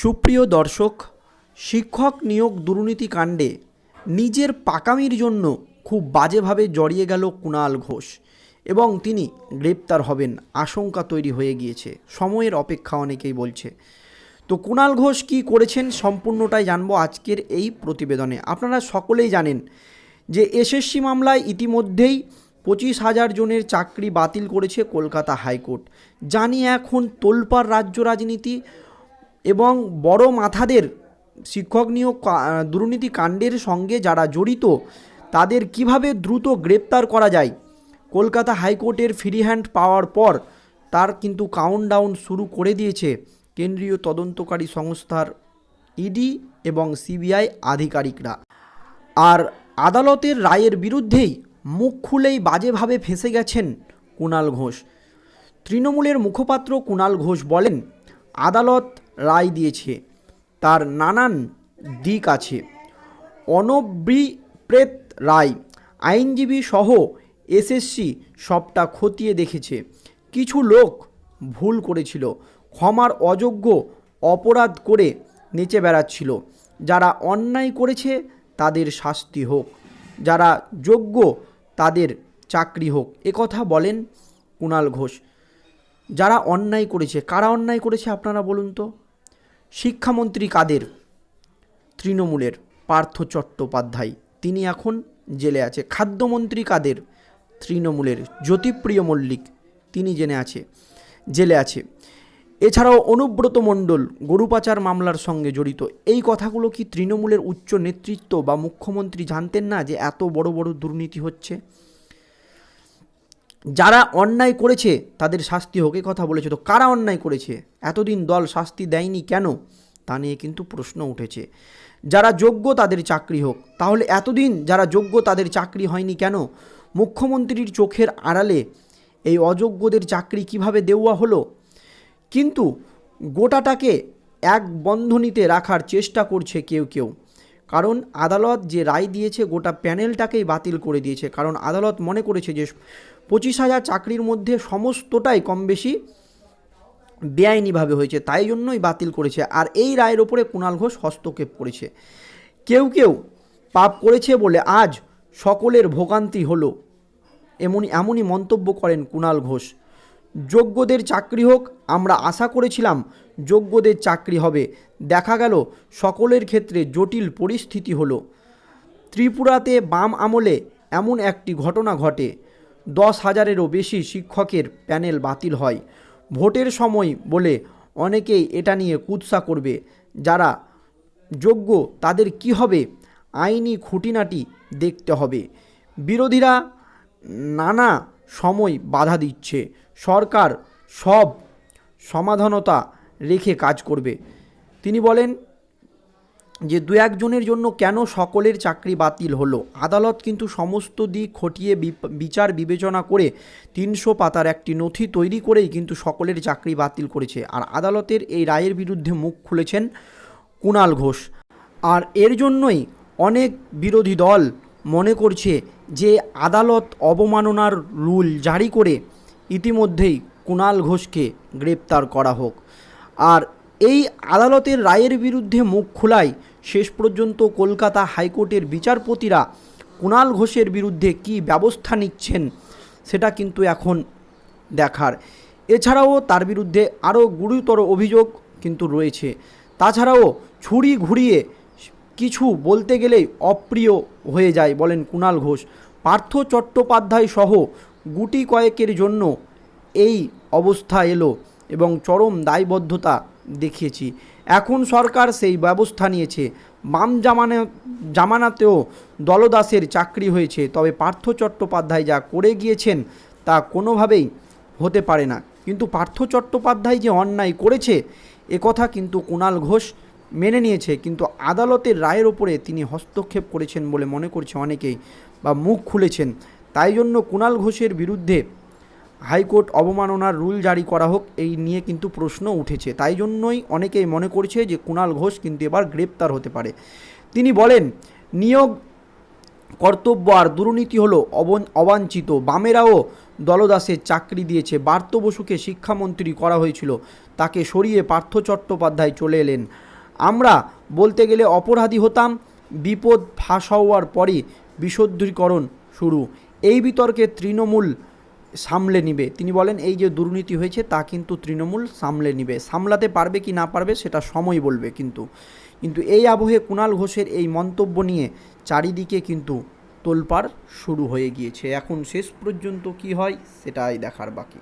সুপ্রিয় দর্শক, শিক্ষক নিয়োগ দুর্নীতি কাণ্ডে নিজের পাকামির জন্য খুব বাজেভাবে জড়িয়ে গেল কুণাল ঘোষ এবং তিনি গ্রেপ্তার হবেন আশঙ্কা তৈরি হয়ে গিয়েছে। সময়ের অপেক্ষা অনেকেই বলছে। তো কুণাল ঘোষ কি করেছেন সম্পূর্ণটাই জানব আজকের এই প্রতিবেদনে। আপনারা সকলেই জানেন যে এসএসসি মামলায় ইতিমধ্যেই পঁচিশ হাজার জনের চাকরি বাতিল করেছে কলকাতা হাইকোর্ট। জানি এখন তোলপাড় রাজ্য রাজনীতি এবং বড় মাথাদের শিক্ষক নিয়োগ দুর্নীতি কাণ্ডের সঙ্গে যারা জড়িত, তাদের কীভাবে দ্রুত গ্রেপ্তার করা যায়? কলকাতা হাইকোর্টের ফ্রি হ্যান্ড পাওয়ার পর তার কিন্তু কাউন্টডাউন শুরু করে দিয়েছে কেন্দ্রীয় তদন্তকারী সংস্থার ইডি এবং সিবিআই আধিকারিকরা। আর আদালতের রায়ের বিরুদ্ধেই মুখ খুলেই বাজেভাবে ফেঁসে গেছেন কুণাল ঘোষ। তৃণমূলের মুখপাত্র কুণাল ঘোষ বলেন, আদালত রায় দিয়েছে। তার নানান দিক আছে। অনবিপ্রেত রায়, আইনজীবী সহ এসএসসি সবটা খতিয়ে দেখেছে। কিছু লোক ভুল করেছিল, ক্ষমার অযোগ্য অপরাধ করে নেচে বেড়াচ্ছিল। যারা অন্যায় করেছে, তাদের শাস্তি হোক। যারা যোগ্য, তাদের চাকরি হোক। একথা বলেন কুণাল ঘোষ। যারা অন্যায় করেছে, কারা অন্যায় করেছে আপনারা বলুন তো? শিক্ষামন্ত্রী কাদের? তৃণমূলের পার্থ চট্টোপাধ্যায়। তিনি এখন জেলে আছে। খাদ্যমন্ত্রী কাদের? তৃণমূলের জ্যোতিপ্রিয় মল্লিক। তিনি জেনে আছে, জেলে আছে। এছাড়াও অনুব্রত মণ্ডল গরু পাচার মামলার সঙ্গে জড়িত। এই কথাগুলো কি তৃণমূলের উচ্চ নেতৃত্ব বা মুখ্যমন্ত্রী জানতেন না যে এত বড় বড় দুর্নীতি হচ্ছে? যারা অন্যায় করেছে, তাদের শাস্তি হোক কথা বলেছে। তো কারা অন্যায় করেছে? এতদিন দল শাস্তি দেয়নি কেন? তা নিয়ে কিন্তু প্রশ্ন উঠেছে। যারা যোগ্য, তাদের চাকরি হোক। তাহলে এতদিন যারা যোগ্য, তাদের চাকরি হয়নি কেন? মুখ্যমন্ত্রীর চোখের আড়ালে এই অযোগ্যদের চাকরি কীভাবে দেওয়া হলো? কিন্তু গোটাটাকে এক বন্ধনীতে রাখার চেষ্টা করছে কেউ কেউ। কারণ আদালত যে রায় দিয়েছে গোটা প্যানেলটাকেই বাতিল করে দিয়েছে। কারণ আদালত মনে করেছে যে পঁচিশ হাজার চাকরির মধ্যে সমস্তটাই কম বেশি বেআইনিভাবে হয়েছে, তাই জন্যই বাতিল করেছে। আর এই রায়ের ওপরে কুণাল ঘোষ হস্তক্ষেপ করেছে। কেউ কেউ পাপ করেছে বলে আজ সকলের ভোগান্তি হলো এমনই এমনই মন্তব্য করেন কুণাল ঘোষ। যোগ্যদের চাকরি হোক, আমরা আশা করেছিলাম যোগ্যদের চাকরি হবে। দেখা গেল, সকলের ক্ষেত্রে জটিল পরিস্থিতি হলো। ত্রিপুরাতে বাম আমলে এমন একটি ঘটনা ঘটে। দশ হাজারেরও বেশি শিক্ষকের প্যানেল বাতিল হয়। ভোটের সময় বলে অনেকেই এটা নিয়ে কুৎসা করবে। যারা যোগ্য, তাদের কি হবে? আইনি খুঁটিনাটি দেখতে হবে। বিরোধীরা নানা সময় বাধা দিচ্ছে। সরকার সব সমাধানতা রেখে কাজ করবে। তিনি বলেন যে, দু একজনের জন্য কেন সকলের চাকরি বাতিল হলো? আদালত কিন্তু সমস্ত দিক খটিয়ে বিচার বিবেচনা করে তিনশো পাতার একটি নথি তৈরি করেই কিন্তু সকলের চাকরি বাতিল করেছে। আর আদালতের এই রায়ের বিরুদ্ধে মুখ খুলেছেন কুণাল ঘোষ। আর এর জন্যই অনেক বিরোধী দল মনে করছে যে আদালত অবমাননার রুল জারি করে ইতিমধ্যেই কুণাল ঘোষকে গ্রেপ্তার করা হোক। আর এই আদালতের রায়ের বিরুদ্ধে মুখ খোলায় শেষ পর্যন্ত কলকাতা হাইকোর্টের বিচারপতিরা কুণাল ঘোষের বিরুদ্ধে কী ব্যবস্থা নিচ্ছেন সেটা কিন্তু এখন দেখার। এছাড়াও তার বিরুদ্ধে আরও গুরুতর অভিযোগ কিন্তু রয়েছে। তাছাড়াও ছুরি ঘুরিয়ে কিছু বলতে গেলেই অপ্রিয় হয়ে যায় বলেন কুণাল ঘোষ। পার্থ চট্টোপাধ্যায় সহ গুটি কয়েকের জন্য এই অবস্থা এলো এবং চরম দায়বদ্ধতা দেখিয়েছি। এখন সরকার সেই ব্যবস্থা নিয়েছে। বাম জামানা জামানাতেও দলদাসের চাকরি হয়েছে। তবে পার্থ চট্টোপাধ্যায় যা করে গিয়েছেন তা কোনোভাবেই হতে পারে না। কিন্তু পার্থ চট্টোপাধ্যায় যে অন্যায় করেছে একথা কিন্তু কুণাল ঘোষ মেনে নিয়েছে, কিন্তু আদালতের রায়ের ওপরে তিনি হস্তক্ষেপ করেছেন বলে মনে করছে অনেকেই বা মুখ খুলেছেন। তাই জন্য কুণাল ঘোষের বিরুদ্ধে হাইকোর্ট অবমাননার রুল জারি করা হোক, এই নিয়ে কিন্তু প্রশ্ন উঠেছে। তাই জন্যই অনেকেই মনে করছে যে কুণাল ঘোষ কিন্তু এবার গ্রেপ্তার হতে পারে। তিনি বলেন, নিয়োগ, কর্তব্য আর দুর্নীতি হলো অবাঞ্ছিত। বামেরাও দলদাসের চাকরি দিয়েছে। বার্ত বসুকে শিক্ষামন্ত্রী করা হয়েছিল। তাকে সরিয়ে পার্থ চট্টোপাধ্যায় চলে এলেন। আমরা বলতে গেলে অপরাধী হতাম, বিপদ ফাঁস হওয়ার পরে বিশুদ্ধীকরণ শুরু। এই বিতর্কে তৃণমূল সামলে নিবে। তিনি বলেন, এই যে দুর্নীতি হয়েছে, তা কিন্তু তৃণমূল সামলে নিবে। সামলাতে পারবে কি না পারবে, সেটা সময় বলবে কিন্তু। কিন্তু এই আবহে কুণাল ঘোষের এই মন্তব্য নিয়ে চারিদিকে কিন্তু তোলপাড় শুরু হয়ে গিয়েছে। এখন শেষ পর্যন্ত কি হয়, সেটাই দেখার বাকি।